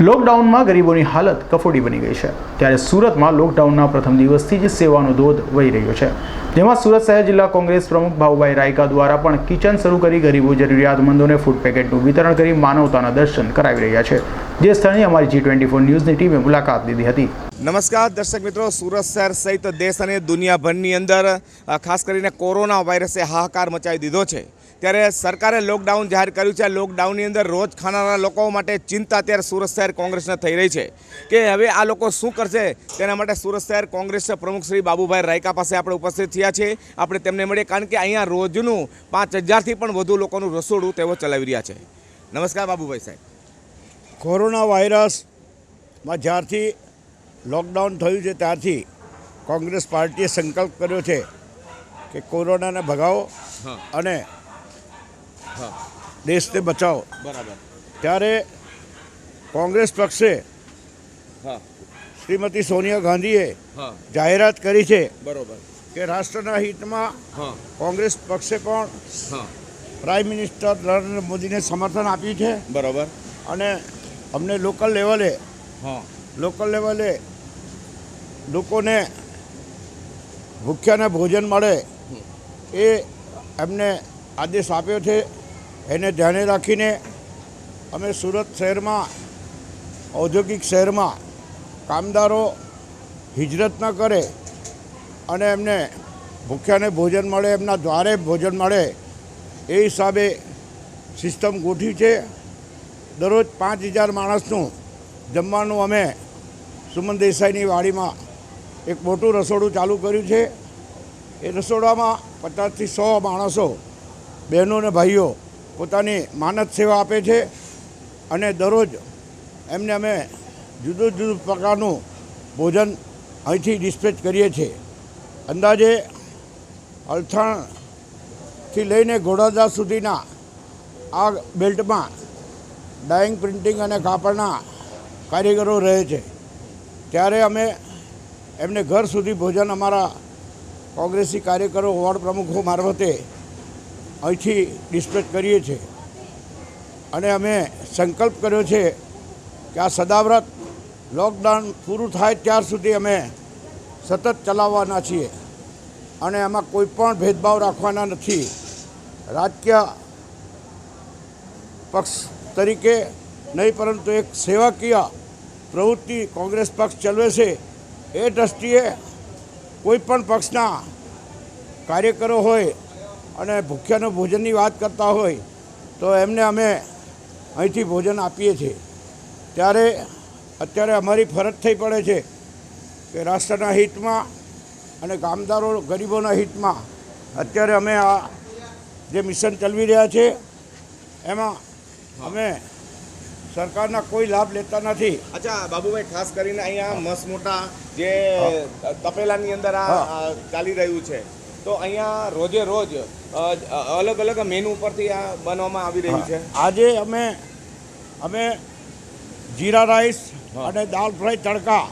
લોકડાઉનમાં ગરીબોની હાલત કફોડી બની ગઈ છે. ત્યારે સુરતમાં લોકડાઉનના પ્રથમ દિવસથી જ સેવાનો ધોધ વહી રહ્યો છે. જેમાં સુરત શહેર જિલ્લા કોંગ્રેસ પ્રમુખ ભાઉભાઈ રાયકા દ્વારા પણ કિચન શરૂ કરી ગરીબો જરૂરિયાતમંદોને ફૂડ પેકેટનું વિતરણ કરી માનવતાના દર્શન કરાવી રહ્યા છે. જે સ્થળે અમારી જી ટ્વેન્ટી ફોર ન્યૂઝની ટીમે મુલાકાત લીધી હતી. નમસ્કાર, દર્શક મિત્રો, સુરત શહેર સહિત દેશ અને દુનિયાભરની અંદર ખાસ કરીને કોરોના વાયરસે હાહાકાર મચાવી દીધો છે. ત્યારે સરકારે લોકડાઉન જાહેર કર્યું છે. લોકડાઉનની અંદર રોજ ખાનારા લોકો માટે ચિંતા અત્યારે સુરત શહેર કોંગ્રેસને થઈ રહી છે. કે હવે આ લોકો શું કરશે? તેના માટે સુરત શહેર કોંગ્રેસ પ્રમુખ શ્રી બાબુભાઈ રાયકા પાસે આપણે ઉપસ્થિત થયા છે. આપણે તેમને મળીએ કારણ કે અહીંયા રોજનું પાંચ હજારથી પણ વધુ લોકોનું રસોડું તેઓ ચલાવી રહ્યા છે. નમસ્કાર બાબુભાઈ સાહેબ. કોરોના વાયરસમાં જ્યારથી લોકડાઉન થયું છે ત્યારથી કોંગ્રેસ પાર્ટીએ સંકલ્પ કર્યો છે કે કોરોનાને ભગાવો અને હા. દેશને બચાવો. બરાબર. ત્યારે કોંગ્રેસ પક્ષે હા. શ્રીમતી સોનિયા ગાંધીએ જાહેરાત કરી છે બરોબર. કે રાષ્ટ્રના હિતમાં કોંગ્રેસ પક્ષે પણ પ્રાઇમ મિનિસ્ટર નરેન્દ્ર મોદીને સમર્થન આપ્યું છે. બરોબર. અને અમને લોકલ લેવલે લોકલ લેવલે લોકોને ભૂખ્યાને ભોજન મળે એ એમને આદેશ આપ્યો છે. એને ધ્યાને રાખીને અમે સુરત શહેરમાં, ઔદ્યોગિક શહેરમાં કામદારો હિજરત ન કરે અને એમને ભૂખ્યાને ભોજન મળે, એમના દ્વારે ભોજન મળે, એ હિસાબે સિસ્ટમ ગોઠવી છે. દરરોજ પાંચ હજાર માણસનું જમવાનું અમે સુમન દેસાઈની વાડીમાં એક મોટું રસોડું ચાલુ કર્યું છે. એ રસોડામાં પચાસથી સો માણસો, બહેનો અને ભાઈઓ પોતાની માનદ સેવા આપે છે અને દરરોજ એમને અમે જુદું જુદું પ્રકારનું ભોજન અહીંથી ડિસ્પેચ કરીએ છીએ. અંદાજે અલથાણથી લઈને ઘોડાદરા સુધીના આ બેલ્ટમાં ડાઈંગ પ્રિન્ટિંગ અને કાપડના કારીગરો રહે છે. ત્યારે અમે એમને ઘર સુધી ભોજન અમારા કોંગ્રેસી કાર્યકરો, વોર્ડ પ્રમુખો મારફતે અહીંથી ડિસ્પેચ કરીએ છીએ. અને અમે સંકલ્પ કર્યો છે કે આ સદાવ્રત લોકડાઉન પૂરું થાય ત્યાર સુધી અમે સતત ચલાવવાના છીએ. અને એમાં કોઈ પણ ભેદભાવ રાખવાના નથી. રાજકીય પક્ષ તરીકે નહીં, પરંતુ એક સેવાકીય પ્રવૃત્તિ કોંગ્રેસ પક્ષ ચલાવે છે. એ દ્રષ્ટિએ કોઈપણ પક્ષના કાર્યકરો હોય અને ભૂખ્યાનું ભોજનની વાત કરતા હોય, તો એમને અમે અહીંથી ભોજન આપીએ છીએ. ત્યારે અત્યારે અમારી ફરજ થઈ પડે છે કે રાષ્ટ્રના હિતમાં અને કામદારો ગરીબોના હિતમાં અત્યારે અમે આ જે મિશન ચલાવી રહ્યા છે, એમાં અમે સરકારના કોઈ લાભ લેતા નથી. અચ્છા બાબુભાઈ ખાસ કરીને અહીંયા મસ્ત મોટા જે તપેલાની અંદર આ ચાલી રહ્યું છે. તો અહીંયા રોજે રોજ અલગ અલગ મેનુ ઉપરથી આ બનવામાં આવી રહ્યું છે. આજે અમે અમે જીરા રાઈસ અને દાલ ફ્રાય તડકા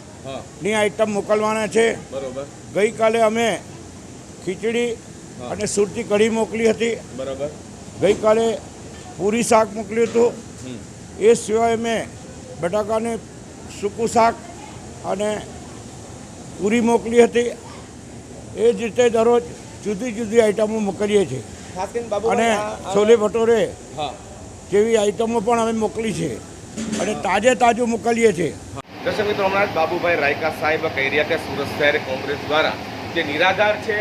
ની આઈટમ મોકલવાના છે. બરોબર. ગઈકાલે અમે ખીચડી અને સુરતી કઢી મોકલી હતી. બરોબર. ગઈકાલે પૂરી શાક મોકલ્યું હતું. એ સિવાય મેં બટાકાને સૂકું શાક અને પૂરી મોકલી હતી. એ જ રીતે દરરોજ જુદી જુદી આઈટમો મોકલીએ છીએ. અને છોલે ભટોરે જેવી આઈટમો પણ અમે મોકલી છે. અને તાજે તાજું મોકલીએ છીએ. દર્શક મિત્રો હમણાં જ બાબુભાઈ રાયકા સાહેબ કહી રહ્યા કે સુરત શહેર કોંગ્રેસ દ્વારા જે નિરાધાર છે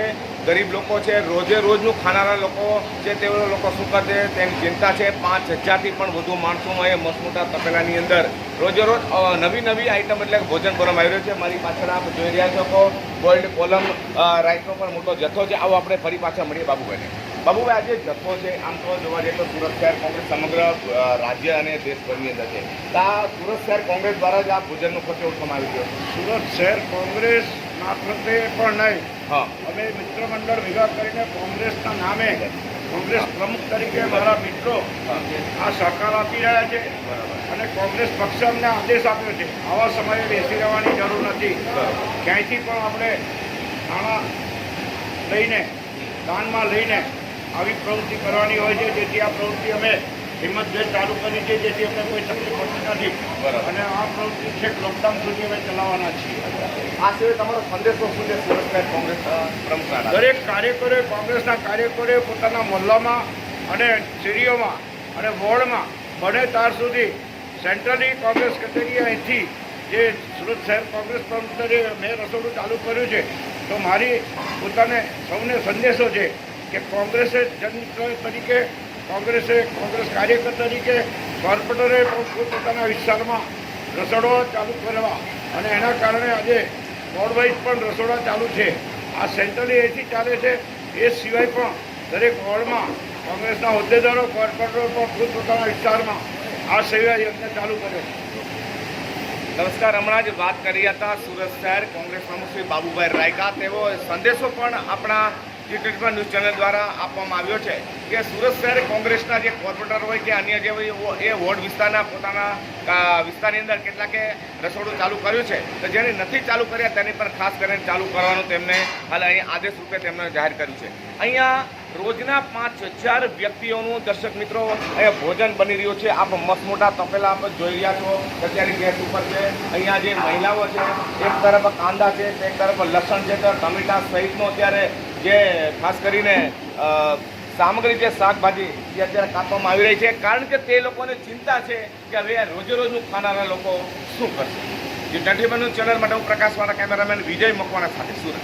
ગરીબ લોકો છે, રોજે રોજનું ખાનારા લોકો છે તેઓ લોકો શું કરશે? તેની ચિંતા છે. પાંચ હજારથી પણ વધુ માણસોમાં એ મસમોટા મોટા તપેલાની અંદર રોજે રોજ નવી નવી આઈટમ એટલે ભોજન કરવામાં આવી રહ્યું છે. મારી પાછળ આપ જોઈ રહ્યા છો તો ગોલ્ડ કોલમ રાઈસનો પણ મોટો જથ્થો છે. આવો આપણે ફરી પાછા મળીએ બાબુભાઈને. બાબુભાઈ આજે જથ્થો છે, આમ તો જોવા જઈએ તો સુરત શહેર કોંગ્રેસ સમગ્ર રાજ્ય અને દેશભરની અંદર છે. તો આ સુરત શહેર કોંગ્રેસ દ્વારા જ આ ભોજનનો ખર્ચો ઉઠવામાં આવી રહ્યો સુરત શહેર કોંગ્રેસ મારફતે પણ નહીં. અમે મિત્ર મંડળ ભેગા કરીને કોંગ્રેસના નામે કોંગ્રેસ પ્રમુખ તરીકે મારા મિત્રો આ સહકાર આપી રહ્યા છે અને કોંગ્રેસ પક્ષે અમને આદેશ આપ્યો છે. આવા સમયે બેસી રહેવાની જરૂર નથી. ક્યાંયથી પણ આપણે નાણાં લઈને દાનમાં લઈને આવી પ્રવૃત્તિ કરવાની હોય છે જેથી આ પ્રવૃત્તિ અમે હિંમત જે ચાલુ કરી છે જેથી અમને કોઈ તકલીફ પડતી નથી. અને આ પ્રવૃત્તિ છેક લોકડાઉન સુધી અમે ચલાવવાના છીએ. આ સિવાય તમારો સંદેશો શું છે? શહેર કોંગ્રેસ પ્રમુખ દરેક કાર્યકરોએ કોંગ્રેસના કાર્યકરોએ પોતાના મહોલ્લામાં અને શેરીઓમાં અને વોર્ડમાં બને ત્યાર સુધી સેન્ટ્રલી કોંગ્રેસ કચેરી અહીંથી જે સુરત શહેર કોંગ્રેસ પ્રમુખ તરીકે મેં રસોડું ચાલુ કર્યું છે તો મારી પોતાને સૌને સંદેશો છે કે કોંગ્રેસે જન તરીકે કોંગ્રેસે કોંગ્રેસ કાર્યકર તરીકે કોર્પોરેટરે પણ પોતાના વિસ્તારમાં રસોડો ચાલુ કરવા અને એના કારણે આજે વોર્ડવાઇઝ પણ રસોડા ચાલુ છે. આ સેન્ટ્રલી એથી ચાલે છે. એ સિવાય પણ દરેક વોર્ડમાં કોંગ્રેસના હોદ્દેદારો, કોર્પોરેટરો પણ પોતાના વિસ્તારમાં આ સેવા યજ્ઞ ચાલુ કરે છે. નમસ્કાર, હમણાં જ વાત કરી હતા સુરત શહેર કોંગ્રેસ પ્રમુખ શ્રી બાબુભાઈ રાયકા. તેવો સંદેશો પણ આપણા ટ્વેન્ટી ન્યૂઝ ચેનલ દ્વારા આપવામાં આવ્યો છે કે સુરત શહેર કોંગ્રેસના જે કોર્પોરેટર હોય કે અન્ય જે એ વોર્ડ વિસ્તારના પોતાના વિસ્તારની અંદર કેટલાકે રસોડું ચાલુ કર્યું છે. તો જેને નથી ચાલુ કર્યા તેની પર ખાસ કરીને ચાલુ કરવાનું તેમને હાલ અહીં આદેશ રૂપે તેમણે જાહેર કર્યું છે. અહીંયા રોજના પાંચ હજાર વ્યક્તિઓનું દર્શક મિત્રો અહીંયા ભોજન બની રહ્યું છે. આપ મસ્ત મોટા તપેલા આપ જોઈ રહ્યા છો અત્યારે ગેસ ઉપર છે. અહીંયા જે મહિલાઓ છે, એક તરફ કાંદા છે એક તરફ લસણ છે. તો ટમેટા સહિતનો અત્યારે જે ખાસ કરીને સામગ્રી જે શાકભાજી જે અત્યારે કાપવામાં આવી રહી છે, કારણ કે તે લોકોને ચિંતા છે કે હવે આ રોજે ખાનારા લોકો શું કરશે? જે ટ્વેન્ટી ચેનલ માટે હું પ્રકાશવાળા કેમેરામેન વિજય મકવાણા સાથે સુરત